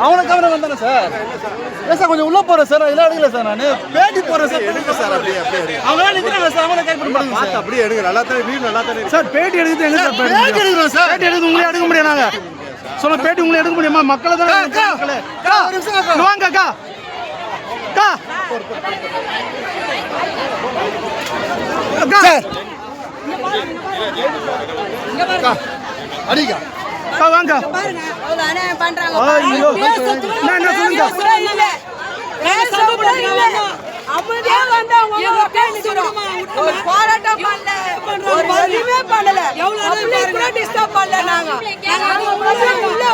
அவனை கவன வந்தானே சார்? ஏன் சார் கொஞ்சம் உள்ள போறேன் சார். இதெல்லாம் எடுக்கல சார் நான். பேட்டி போறேன் சார். எடுங்க சார் அப்படியே அப்படியே அவங்க நிக்கிறாங்க சார் அவனை கைப்பற்ற மாட்டேங்க சார் அப்படியே எடுங்க. நல்லா தானே வீடு நல்லா தானே. சார் பேட்டி எடுக்கிறது எங்க சார் பேட்டி எடுக்கிறோம் சார். பேட்டி எடுக்கிறது உங்களே எடுக்க முடியும் நாங்க? சொல்ல பேட்டி உங்களே எடுக்க முடியுமா? மக்களை தான் வாங்க அக்கா அக்கா சார். அக்கா, அடிக்கா வாங்க. போராட்டம் பண்ணல. ஒரு பண்ணல. பண்ணல நாங்க. உள்ள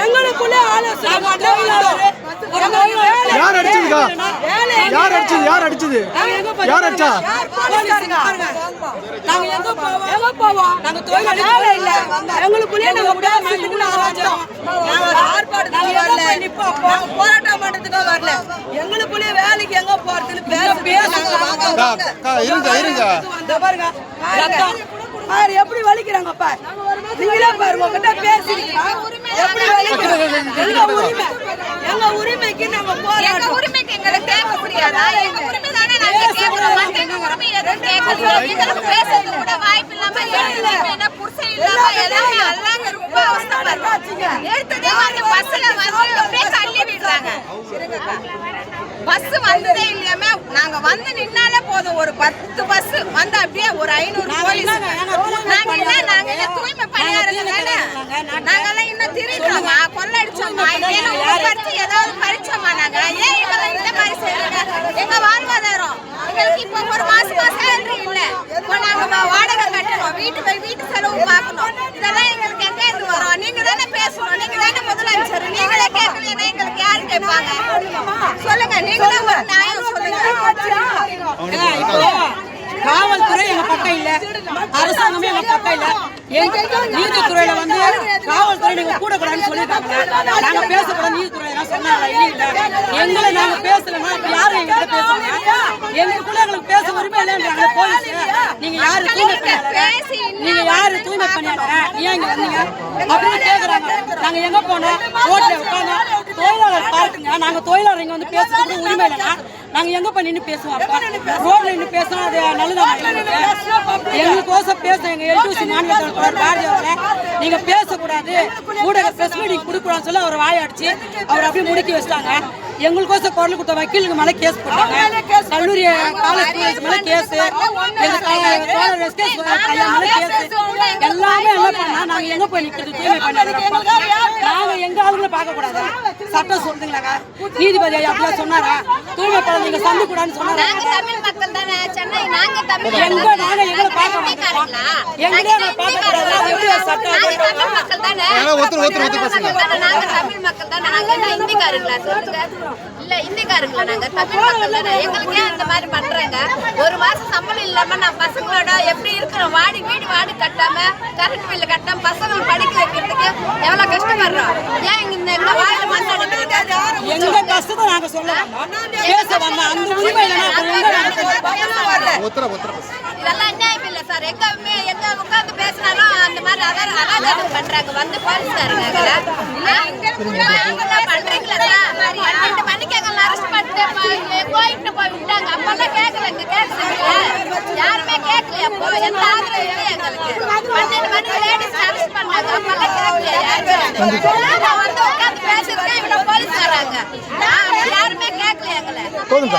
எங்களுக்குள்ள ஆலோசனை யார் அடிச்சதுக்கா? யார் அடிச்சது? யார் அடிச்சது? யார் அடிச்சா? யார் போலீஸ்காரங்க? நாங்க எங்க போவோம்? எங்க போவோம்? நாங்க தொழிலாளி வேலை இல்ல. எங்களுக்குள்ளே நாங்க பேசிட்டு நாங்க வந்தோம். நாங்க ஆர்ப்பாட்டத்துக்கு வரல. நாங்க போராட்டம் பண்றதுக்கு வரல. எங்களுக்குள்ளே வேலைக்கு எங்க போறதுன்னு பேச அக்கா, இருங்க இருங்க. பாருங்க. பாரு எப்படி வலிக்கிறாங்க பாரு? நீங்களே பாருங்க உங்ககிட்ட பேசிருக்கீங்க எப்படி வலிக்கிறாங்க? எங்க உரிமை? எங்க உரிமைக்கு நாங்க எங்க போராட்டம் உரிமைக்கு எங்களுக்கு கேட்க முடியாதா. எங்க உரிமை தானே நாங்க கேட்கிறோம் மத்தவங்க உரிமை எதுவும் கேட்கல எங்களுக்கு பேசுறது கூட வாய்ப்பு இல்லாம என்ன புருஷன் இல்லாம எல்லாமே எல்லாங்க ரொம்ப அவஸ்தைப்படுறாங்க எடுத்ததே வந்து பஸ்ல வந்து அப்படியே தள்ளி விடுறாங்க. பஸ் வந்ததே இல்லையாம நாங்க வந்து நின்னாலே போதும். ஒரு பத்து பஸ் வந்து அப்படியே ஒரு ஐநூறு போலீஸ். நாங்க என்ன நாங்க என்ன தூய்மை பணியாளர்கள் தானே? நாங்கெல்லாம் இன்னும் திருடுறோமா? கொள்ளடிச்சோமா? உங்க பறிச்சு ஏதாவது பறிச்சோமா நாங்க? ஏன் எங்களை இந்த மாதிரி செய்யறீங்க எங்க வாழ்வாதாரம்? எங்களுக்கு இப்போ ஒரு மாசமா சேலரி இல்ல. இப்போ நாங்க வாடகை கட்டணும் வீட்டு வீட்டு செலவு பார்க்கணும் இதெல்லாம் எங்களுக்கு எங்க இருந்து வரும் நீங்க தானே பேசணும் நீங்க தானே முதலமைச்சர் நீங்களே கேட்கலைன்னா எங்களுக்கு யாரு கேட்பாங்க சொல்லுங்க நீங்களே ஒரு நியாயம் சொல்லுங்க காவல்துறை எங்க பக்கம் இல்ல. அரசாங்கமே எங்க பக்கம் இல்ல. நீதித்துறையில வந்து காவல்துறை நீங்க கூட கூடாதுன்னு சொல்லிட்டாங்க நாங்க பேசக்கூடாது நீதித்துறை சொன்னாங்க இல்ல எங்களை நாங்க பேசலன்னா யாரும் எங்க கிட்ட பேசுவாங்க? எங்களுக்குள்ள எங்களுக்கு பேச உரிமை இல்லைன்றாங்க போலீஸ். நீங்க யாரு தூய்மை பணியாளர் நீங்க யாரு தூய்மை பணியாளர் ஏன் இங்க வந்தீங்க? அப்படின்னு கேக்குறாங்க. நாங்க எங்க போனோம்? ரோட்ல உட்காந்து தொழிலாளர் பார்க்குங்க. நாங்க தொழிலாளர் இங்க வந்து பேசுறதுக்கு உரிமை இல்லைன்னா நாங்க எங்க போய் நின்னு பேசுவோம் ரோட்ல நின்னு பேசினா அது நல்லதா எங்களுக்கு எங்களுக்கோசம் பேச எங்க எல்டிசி மாநில தலைவர் பாரதி அவர்களே நீங்க பேசக்கூடாது. ஊடக பிரஸ் மீட்டிங் கொடுக்கூடாதுன்னு சொல்லி அவர் வாய அடிச்சு அவர் அப்படியே முடுக்கி வச்சிட்டாங்க. எங்களுக்கோசம் குரல் கொடுத்த வக்கீலுக்கு மேல கேஸ் போட்டாங்க. கல்லூரி காலேஜ் மேல கேஸ் எல்லாமே எல்லாம் பண்ணா நாங்க எங்க போய் நிக்கிறது? தூய்மை பண்ணாங்க நாங்க எங்க ஆளுங்களை பார்க்க கூடாதா சட்டம் சொல்றீங்களாங்க? நீதிபதி அப்படிலாம் சொன்னாரா? தூய்மை பண்ண நீங்க சந்தி கூடாதுன்னு சொன்னாரா? நாங்க தமிழ் மக்கள் தானே சென்னை நாங்க தமிழ் எங்க நாங்க எங்களை பார்க்க? எங்களையே நான் பார்க்க கூடாது எப்படி சட்டம் ஒருத்தர் ஒருத்தர் ஒருத்தர் நாங்க தமிழ் மக்கள் தானே. நாங்க இந்திக்காரங்களா சொல்லுங்க? இல்ல இந்திக்காரங்களா நாங்க? தமிழ் மக்கள் தானே. எங்களுக்கு ஏன் இந்த மாதிரி பண்றாங்க? ஒரு மாசம் சம்பளம் இல்லாம நான் பசங்களோட எப்படி இருக்கிறோம் வாடி வீடு வாடி கட்டாம கரண்ட் பில்லு கட்டாம பசங்களை படிக்க வைக்கிறதுக்கு எவ்வளவு கஷ்டப்படுறோம்? ஏன் இந்த இந்த வாயில மண் அடிக்கிறது? எங்க கஷ்டத்தை நாங்க சொல்ல வந்தோம். பேச வந்தோம் அந்த உரிமை இதெல்லாம் அநியாயம் இல்ல சார். எங்க எங்க உட்கார்ந்து பேசினாலும் அந்த மாதிரி அதான் அராஜகம் பண்றாங்க. வந்து போலீஸ்காரங்க எங்களை. ஆ? இவங்கெல்லாம் பண்றீங்களா சார்? பன்னெண்டு மணிக்கு எங்களை arrest பண்ணிட்டு கோயில்கிட்ட போய் விட்டாங்க. அப்பெல்லாம் கேட்கலைங்க, கேட்கலைங்களா? யாருமே கேட்கலையா அப்போ? எந்த ஆதரவும் இல்லையா எங்களுக்கு? பன்னெண்டு மணிக்கு ladies arrest பண்ணாங்க. அப்பெல்லாம் கேட்கலையா யாருமே? நான் வந்து உட்கார்ந்து பேசியிருக்கேன், இவ்வளவு போலீஸ் வராங்க. யாருமே கேட்கலையா எங்களை? போதும்